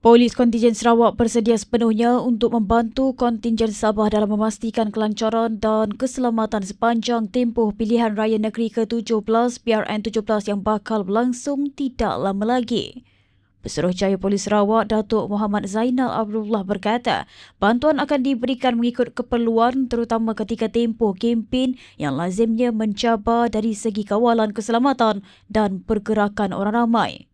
Polis kontingen Sarawak bersedia sepenuhnya untuk membantu kontingen Sabah dalam memastikan kelancaran dan keselamatan sepanjang tempoh pilihan raya negeri ke-17 PRN17 yang bakal berlangsung tidak lama lagi. Pesuruhjaya Polis Sarawak Datuk Muhammad Zainal Abdullah berkata, bantuan akan diberikan mengikut keperluan terutama ketika tempoh kempen yang lazimnya mencabar dari segi kawalan keselamatan dan pergerakan orang ramai.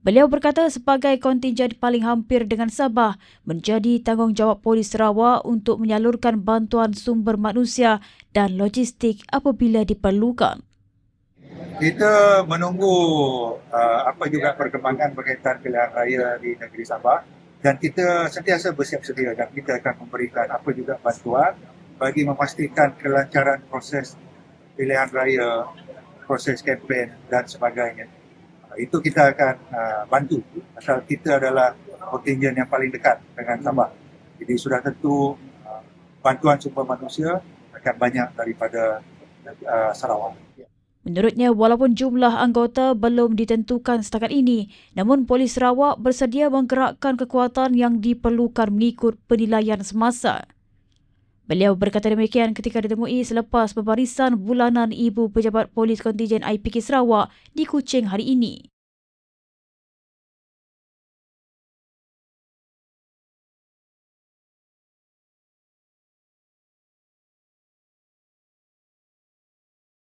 Beliau berkata sebagai kontingen paling hampir dengan Sabah, menjadi tanggungjawab Polis Sarawak untuk menyalurkan bantuan sumber manusia dan logistik apabila diperlukan kita menunggu uh, apa juga perkembangan berkaitan pilihan raya di negeri Sabah dan kita sentiasa bersiap sedia dan kita akan memberikan apa juga bantuan bagi memastikan kelancaran proses pilihan raya, proses kempen dan sebagainya. Uh, itu kita akan uh, bantu asal kita adalah kontingen yang paling dekat dengan Sabah. Jadi sudah tentu uh, bantuan sumber manusia akan banyak daripada uh, Sarawak. Menurutnya, walaupun jumlah anggota belum ditentukan setakat ini, namun Polis Sarawak bersedia menggerakkan kekuatan yang diperlukan mengikut penilaian semasa. Beliau berkata demikian ketika ditemui selepas pembarisan bulanan Ibu Pejabat Polis Kontingen IPK Sarawak di Kuching hari ini.